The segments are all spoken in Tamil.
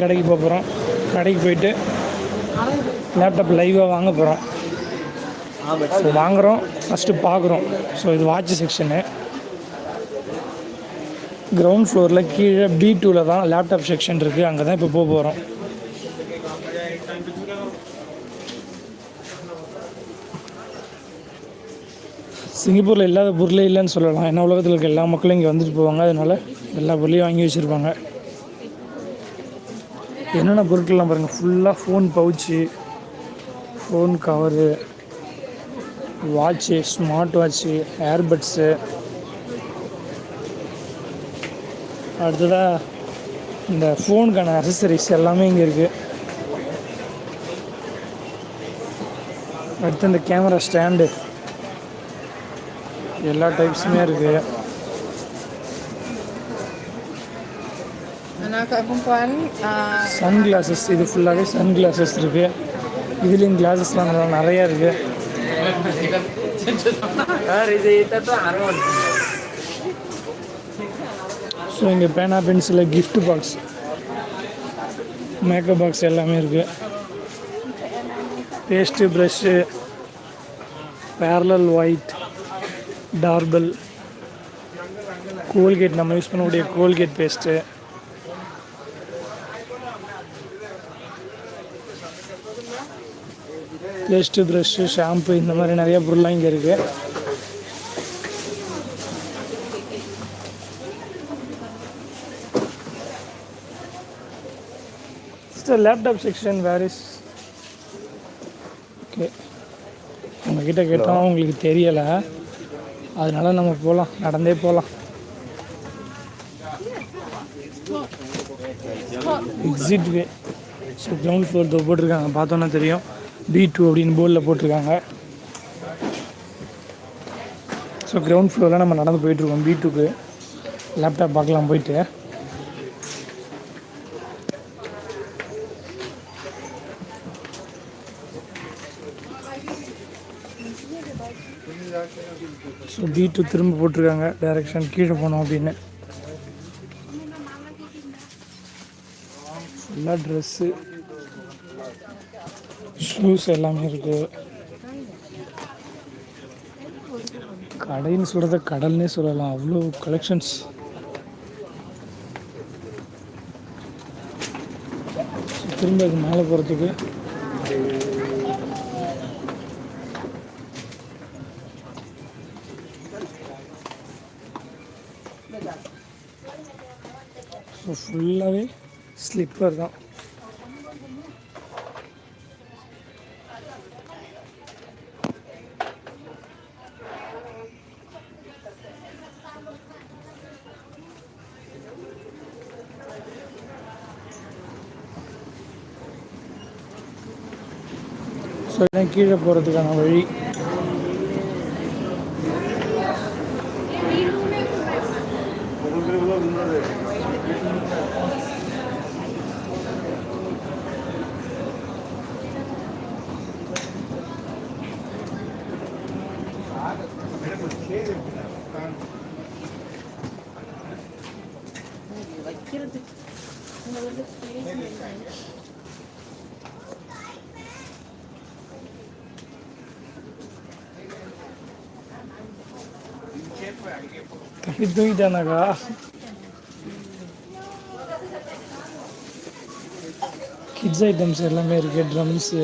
கடைக்கு போக போகிறோம் கடைக்கு போயிட்டு லேப்டாப் லைவாக வாங்க போகிறோம் ஸோ வாங்குகிறோம் ஃபஸ்ட்டு பார்க்குறோம் ஸோ இது வாட்ச் செக்ஷனு கிரவுண்ட் ஃப்ளோரில் கீழே பி டூவில் தான் லேப்டாப் செக்ஷன் இருக்குது அங்கே தான் இப்போ போக போகிறோம் சிங்கப்பூரில் இல்லாத பொருளே இல்லைன்னு சொல்லலாம். ஏன்னா உலகத்தில் இருக்க எல்லா மக்களும் இங்கே வந்துட்டு போவாங்க. அதனால் எல்லா பொருளையும் வாங்கி வச்சுருப்பாங்க. என்னென்ன பொருட்கள்லாம் பாருங்கள் ஃபுல்லாக phone pouch phone cover watch smart watch earbuds அடுத்ததாக இந்த ஃபோனுக்கான அசசரிஸ் எல்லாமே இங்கே இருக்குது அடுத்து இந்த கேமரா ஸ்டாண்டு எல்லா டைப்ஸுமே இருக்குது சன் கிளாஸஸ் இது ஃபுல்லாகவே சன் கிளாஸஸ் இருக்குது இதுலேயும் கிளாஸஸ்லாம் நல்லா நிறையா இருக்குது ஸோ இங்கே பேனா pencil gift box makeup box எல்லாமே இருக்குது பேஸ்ட்டு ப்ரஷ்ஷு பேரலல் ஒயிட் டார்பல் கோல்கேட் நம்ம யூஸ் பண்ணக்கூடிய Colgate paste paste brush shampoo இந்த மாதிரி நிறைய பொருள்லாம் இங்கே இருக்குது sister laptop section where is okay உங்ககிட்ட கேட்டோம் உங்களுக்கு தெரியலை. அதனால நம்ம போகலாம் நடந்தே போகலாம் exit way so ground floor தோ போட்டிருக்காங்க. பார்த்தோன்னா தெரியும். பி டூ அப்படின்னு போர்டில் போட்டிருக்காங்க. ஸோ கிரவுண்ட் ஃப்ளோரில் நம்ம நடந்து போயிட்டுருக்கோம் பி டூக்கு லேப்டாப் பார்க்கலாம் போயிட்டு. ஸோ பி டூ திரும்ப போட்டிருக்காங்க. டைரக்ஷன் கீழே போனோம் அப்படின்னு. ஃபுல்லாக ட்ரெஸ்ஸு ஷூஸ் எல்லாமே இருக்குது கடைன்னு சொல்கிறத கடல்னே சொல்லலாம். அவ்வளோ கலெக்ஷன்ஸ் திரும்ப அது மேலே போகிறதுக்கு ஸோ ஃபுல்லாகவே ஸ்லிப்பர் தான். கீழே போகிறதுக்கான வழி தம்பி தூங்கிட்டானாக்கா கிட்ஸ் ஐட்டம்ஸ் எல்லாமே இருக்குது ட்ரம்ஸு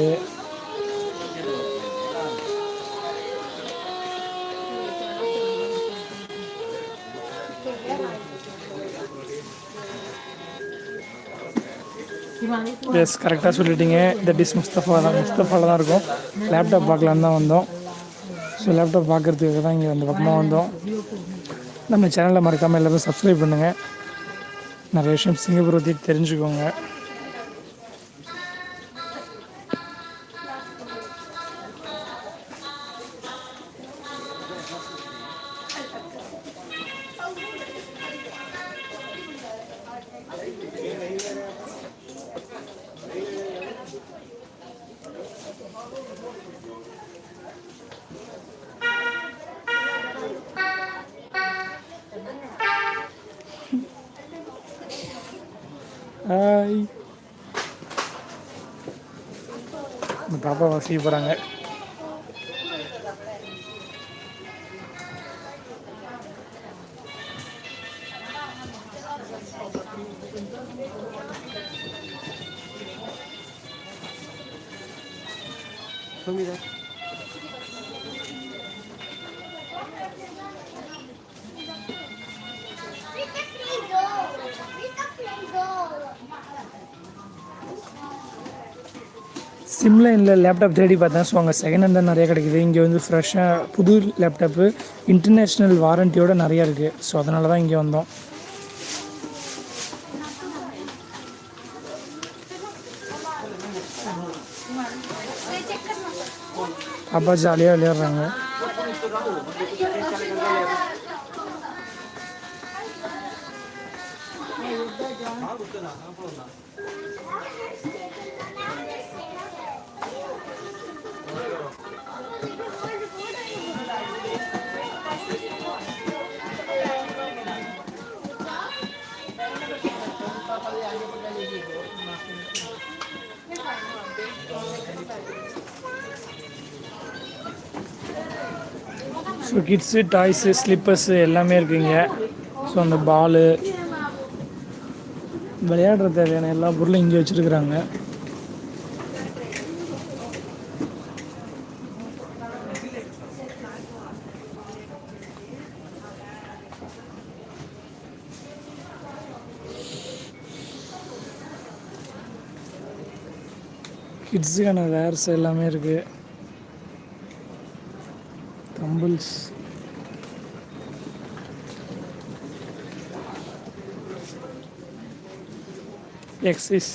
எஸ் கரெக்டாக சொல்லிட்டீங்க. இந்த இஸ் முஸ்தஃபா தான் முஸ்தஃபாவில் தான் இருக்கும் லேப்டாப் பார்க்கலான்னு தான் வந்தோம் ஸோ லேப்டாப் பார்க்குறதுக்காக தான் இங்கே அந்த பக்கமாக வந்தோம். நம்ம சேனலை மறக்காமல் எல்லாமே சப்ஸ்கிரைப் பண்ணுங்கள் நிறைய விஷயம் சிங்கப்பூர் பற்றி தெரிஞ்சுக்கோங்க. ஹாய் பாப்பா வசதி போகிறாங்க Come here. சிம்லைனில் லேப்டாப் தேடி பார்த்தேன். ஸோ அங்கே செகண்ட் ஹேண்ட் தான் நிறைய கிடைக்குது. இங்கே வந்து ஃப்ரெஷ்ஷாக புது லேப்டாப்பு இன்டர்நேஷ்னல் வாரண்டியோட நிறையா இருக்குது ஸோ அதனால தான் இங்கே வந்தோம். அப்பா ஜாலியாக விளையாடுறாங்க. ஸோ கிட்ஸு டாய்ஸு ஸ்லிப்பர்ஸு எல்லாமே இருக்குங்க. ஸோ அந்த பாலு விளையாடுற தேவையான எல்லா பொருளும் இங்கே வச்சுருக்குறாங்க. கிட்ஸுக்கான வேர்ஸ் எல்லாமே இருக்குது தம்பிள்ஸ் எக்ஸைஸ்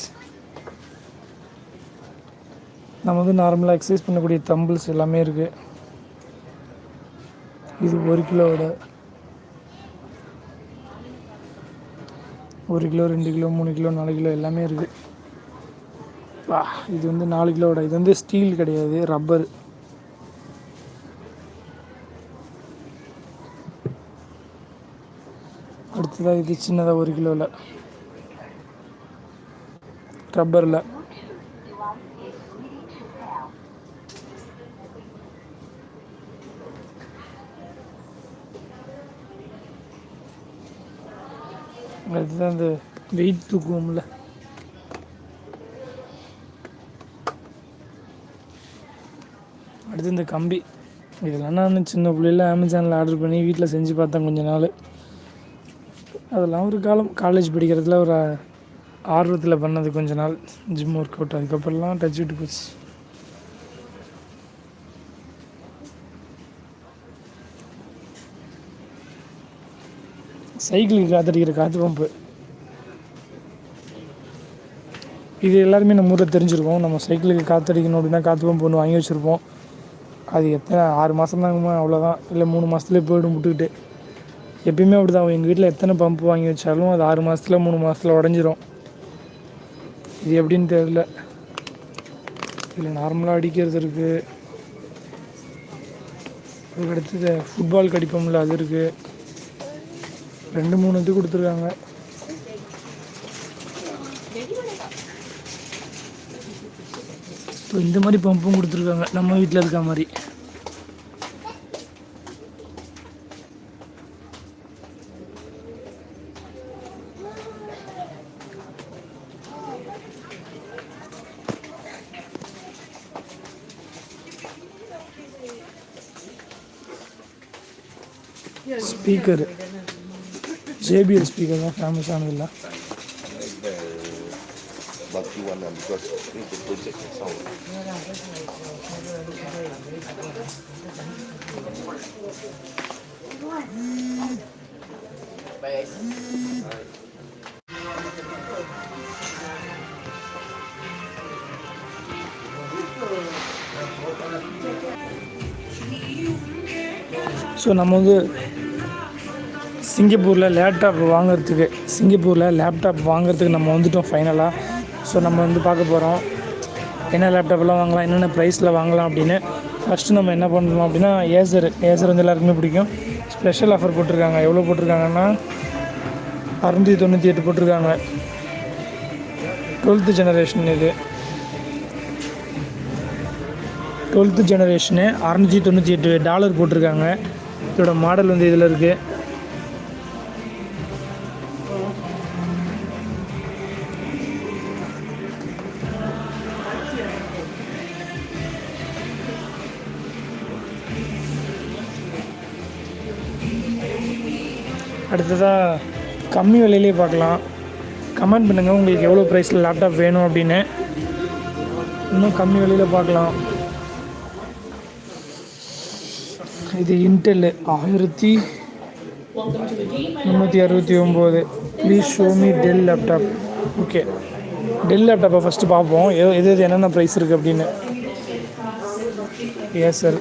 நம்ம வந்து நார்மலாக எக்ஸசைஸ் பண்ணக்கூடிய தம்பிள்ஸ் எல்லாமே இருக்குது இது ஒரு கிலோவோட. ஒரு கிலோ ரெண்டு கிலோ மூணு கிலோ நாலு கிலோ எல்லாமே இருக்குது இது வந்து நாலு கிலோவோட. இது வந்து ஸ்டீல் கிடையாது ரப்பர் இதான் இது சின்னதாக ஒரு கிலோவில் ரப்பரில். அடுத்ததான் இந்த வெயிட் தூக்குவோம்ல. அடுத்து இந்த கம்பி. இதெல்லாம் நான் சின்ன பிள்ளையில அமேசானில் ஆர்டர் பண்ணி வீட்டில் செஞ்சு பார்த்தேன் கொஞ்ச நாள். அதெல்லாம் ஒரு காலம் காலேஜ் படிக்கிறதுல ஒரு ஆர்வத்தில் பண்ணது கொஞ்ச நாள். ஜிம் ஒர்க் அவுட் அதுக்கப்புறம்லாம் டச் விட்டு போச்சு. சைக்கிளுக்கு காத்தடிக்கிற காற்று பம்பு இது எல்லாருமே நம்ம ஊரில் தெரிஞ்சிருக்கோம். நம்ம சைக்கிளுக்கு காற்றடிக்கணும் அப்படின்னா காற்று பம்பு ஒன்று வாங்கி வச்சுருப்போம். அது எத்தனை ஆறு மாதம் தாங்கம்மா அவ்வளோதான் இல்லை மூணு மாதத்துலேயே போய்டும் விட்டுக்கிட்டு. எப்பயுமே அப்படி தான் எங்கள் வீட்டில் எத்தனை பம்ப் வாங்கி வச்சாலும் அது ஆறு மாதத்துல மூணு மாதத்துல உடஞ்சிரும். இது எப்படின்னு தெரியல. இதில் நார்மலாக அடிக்கிறது இருக்குது அதுக்கடுத்து ஃபுட்பால் கடிப்போம்ல அது இருக்குது ரெண்டு மூணு இது கொடுத்துருக்காங்க. இப்போ இந்த மாதிரி பம்பும் கொடுத்துருக்காங்க. நம்ம வீட்டில் இருக்க மாதிரி. ஸ்பீக்கரு ஜேபிஎல் ஸ்பீக்கர் தான் ஃபேமஸானது இல்லை பக்தி ஒன் பிகாஸ் ஸோ நம்ம வந்து சிங்கப்பூரில் லேப்டாப் வாங்குறதுக்கு சிங்கப்பூரில் லேப்டாப் வாங்குறதுக்கு நம்ம வந்துட்டோம் ஃபைனலாக ஸோ நம்ம வந்து பார்க்க போகிறோம் என்ன லேப்டாப்லாம் வாங்கலாம் என்னென்ன ப்ரைஸில் வாங்கலாம் அப்படின்னு. ஃபஸ்ட்டு நம்ம என்ன பண்ணுறோம் அப்படின்னா ஏசர் ஏசர் வந்து எல்லாருக்குமே பிடிக்கும். ஸ்பெஷல் ஆஃபர் போட்டிருக்காங்க. எவ்வளோ போட்டிருக்காங்கன்னா அறுநூற்றி தொண்ணூற்றி எட்டு போட்டிருக்காங்க. டுவெல்த்து ஜெனரேஷன் இது. டுவெல்த்து ஜெனரேஷனு அறநூற்றி தொண்ணூற்றி எட்டு டாலர் போட்டிருக்காங்க. இதோட மாடல் வந்து இதில் இருக்குது அடுத்ததாக கம்மி விலையிலே பார்க்கலாம். கமெண்ட் பண்ணுங்கள் உங்களுக்கு எவ்வளோ ப்ரைஸில் லேப்டாப் வேணும் அப்படின்னு. இன்னும் கம்மி விலையில் பார்க்கலாம். இது இன்டெல் ஆயிரத்தி முந்நூற்றி அறுபத்தி ஒம்பது please show me Dell laptop okay Dell லேப்டாப்பை ஃபஸ்ட்டு பார்ப்போம். எது எது எது என்னென்ன ப்ரைஸ் இருக்குது அப்படின்னு. ஏசர்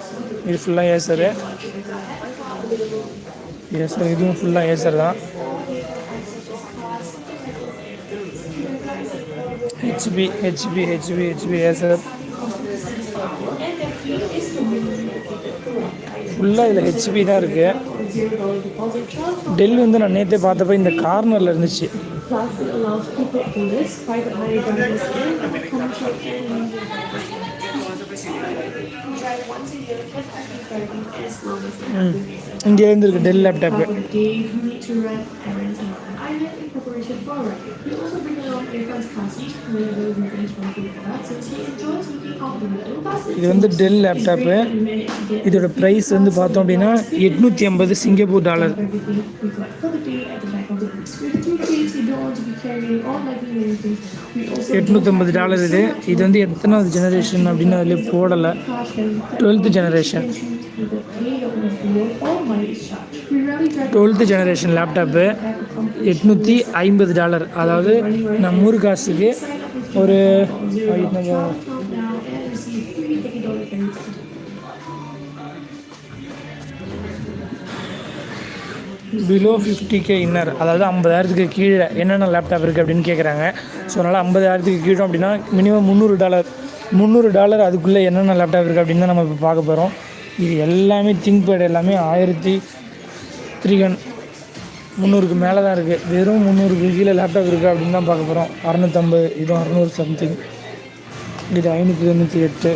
இது ஃபுல்லாக ஏசரு ஏசர் இதுவும் ஃபுல்லாக ஏசர் தான். HP HP HP HP Acer ஃபுல்லாக இதில் ஹெச்பி தான் இருக்குது டெல் வந்து நான் நேற்றே பார்த்தப்ப இந்த கார்னரில் இருந்துச்சு. Plus, it allows people to list private hire இங்கேருந்து இருக்குது Dell laptop also along since he enjoys இது வந்து டெல் லேப்டாப்பு இதோட ப்ரைஸ் வந்து பார்த்தோம் அப்படின்னா எட்நூற்றி ஐம்பது சிங்கப்பூர் டாலர் எட்நூற்றம்பது டாலர் இது இது வந்து எத்தனாவது ஜெனரேஷன் அப்படின்னு அதில் போடலை twelfth generation twelfth generation laptop எட்நூற்றி ஐம்பது டாலர் அதாவது நம்ம ஊர் காசுக்கு ஒரு நம்ம பிலோ ஃபிஃப்டி கே இன்னர் அதாவது ஐம்பதாயிரத்துக்கு கீழே என்னென்ன லேப்டாப் இருக்குது அப்படின்னு கேட்குறாங்க ஸோ அதனால் ஐம்பதாயிரத்துக்கு கீழே அப்படின்னா மினிமம் முந்நூறு டாலர் முந்நூறு டாலர் அதுக்குள்ளே என்னென்ன லேப்டாப் இருக்குது அப்படின்னு தான் நம்ம இப்போ பார்க்க போகிறோம் இது எல்லாமே திங்க் பேட் எல்லாமே ஆயிரத்தி த்ரீ ஹண்ட் முந்நூறுக்கு மேலே தான் இருக்குது வெறும் முந்நூறுக்கு கீழே லேப்டாப் இருக்குது அப்படின்னு தான் பார்க்க போகிறோம் அறநூற்றம்பது இதுவும் அறநூறு சம்திங் இது ஐநூற்றி தொண்ணூற்றி எட்டு.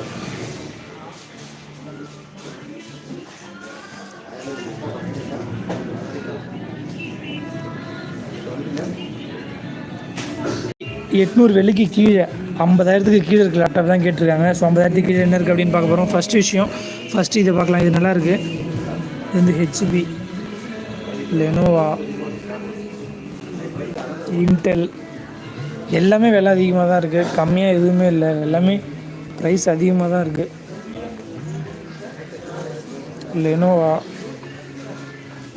எட்நூறு வெள்ளிக்கு கீழே ஐம்பதாயிரத்துக்கு கீழே இருக்க லேப்டாப் தான் கேட்டிருக்காங்க. ஸோ ஐம்பதாயிரத்துக்கு கீழே என்ன இருக்குது அப்படின்னு பார்க்க போகிறோம் ஃபஸ்ட் விஷயம் ஃபஸ்ட்டு இதை பார்க்கலாம். இது நல்லாயிருக்கு இது வந்து ஹெச்பி லெனோவா இன்டெல் எல்லாமே விலை அதிகமாக தான் இருக்குது கம்மியாக எதுவுமே இல்லை. எல்லாமே ப்ரைஸ் அதிகமாக தான் இருக்குது லெனோவா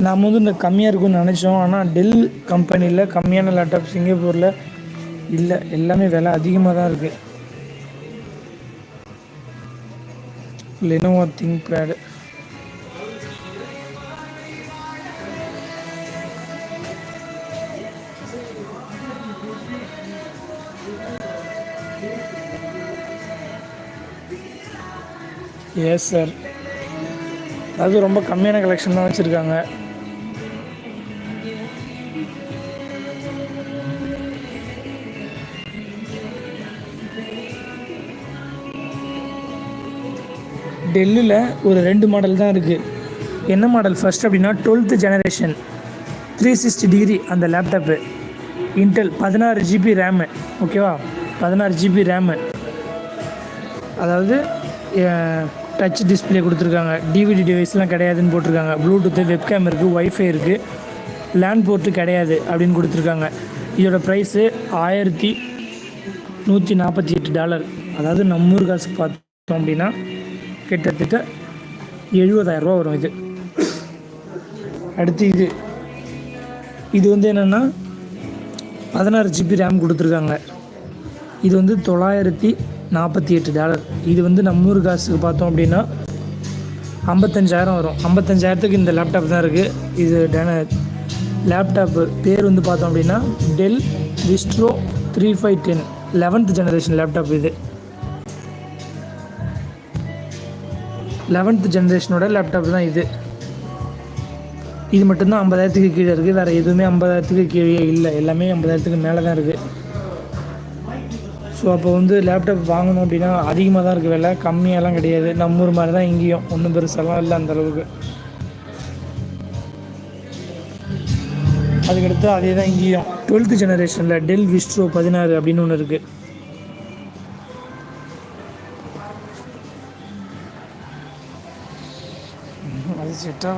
நாம் வந்து இந்த கம்மியாக இருக்கும்னு நினச்சோம். ஆனால் டெல் கம்பெனியில் கம்மியான லேப்டாப் சிங்கப்பூரில் இல்லை. எல்லாமே விலை அதிகமாக தான் இருக்குது Lenovo ThinkPad yes sir அது ரொம்ப கம்மியான கலெக்ஷன் தான் வச்சுருக்காங்க. டெல்லியில் ஒரு ரெண்டு மாடல் தான் இருக்குது என்ன மாடல் ஃபஸ்ட் அப்படின்னா twelfth generation three sixty degree அந்த லேப்டாப்பு இன்டெல் பதினாறு ஜிபி ரேமு ஓகேவா பதினாறு ஜிபி ரேமு அதாவது டச் டிஸ்பிளே கொடுத்துருக்காங்க. டிவிடி டிவைஸ்லாம் கிடையாதுன்னு போட்டிருக்காங்க. ப்ளூடூத்து வெப்கேம் இருக்குது ஒய்ஃபை இருக்குது லேண்ட் போர்ட்டு கிடையாது அப்படின்னு கொடுத்துருக்காங்க. இதோட ப்ரைஸு ஆயிரத்தி நூற்றி நாற்பத்தி எட்டு டாலர் அதாவது நம்ம ஊர் காசுக்கு பார்த்தோம் அப்படின்னா கிட்டத்தட்ட எழுபதாயிரரூபா வரும் இது. அடுத்து இது. இது வந்து என்னென்னா பதினாறு ஜிபி ரேம் கொடுத்துருக்காங்க. இது வந்து தொள்ளாயிரத்தி நாற்பத்தி எட்டு டாலர். இது வந்து நம்ம ஊர் காசுக்கு பார்த்தோம் அப்படின்னா ஐம்பத்தஞ்சாயிரம் வரும். ஐம்பத்தஞ்சாயிரத்துக்கு இந்த லேப்டாப் தான் இருக்குது இது டென லேப்டாப்பு பேர் வந்து பார்த்தோம் அப்படின்னா Dell Vostro three five ten eleventh generation laptop இது. லெவன்த் ஜென்ரேஷனோட லேப்டாப் தான் இது. இது மட்டும்தான் ஐம்பதாயிரத்துக்கு கீழே இருக்குது வேறு எதுவுமே ஐம்பதாயிரத்துக்கு கீழே இல்லை. எல்லாமே ஐம்பதாயிரத்துக்கு மேலே தான் இருக்குது ஸோ அப்போ வந்து லேப்டாப் வாங்கணும் அப்படின்னா அதிகமாக தான் இருக்குது விலை. கம்மியாலாம் கிடையாது. நம்ம ஊர் மாதிரி தான் இங்கேயும். ஒன்றும் பெருசாலாம் இல்லை அந்த அளவுக்கு. அதுக்கடுத்து அதே தான் இங்கேயும். டுவெல்த்து ஜெனரேஷனில் டெல் விஸ்ட்ரோ பதினாறு அப்படின்னு ஒன்று இருக்குது அது செட்டாக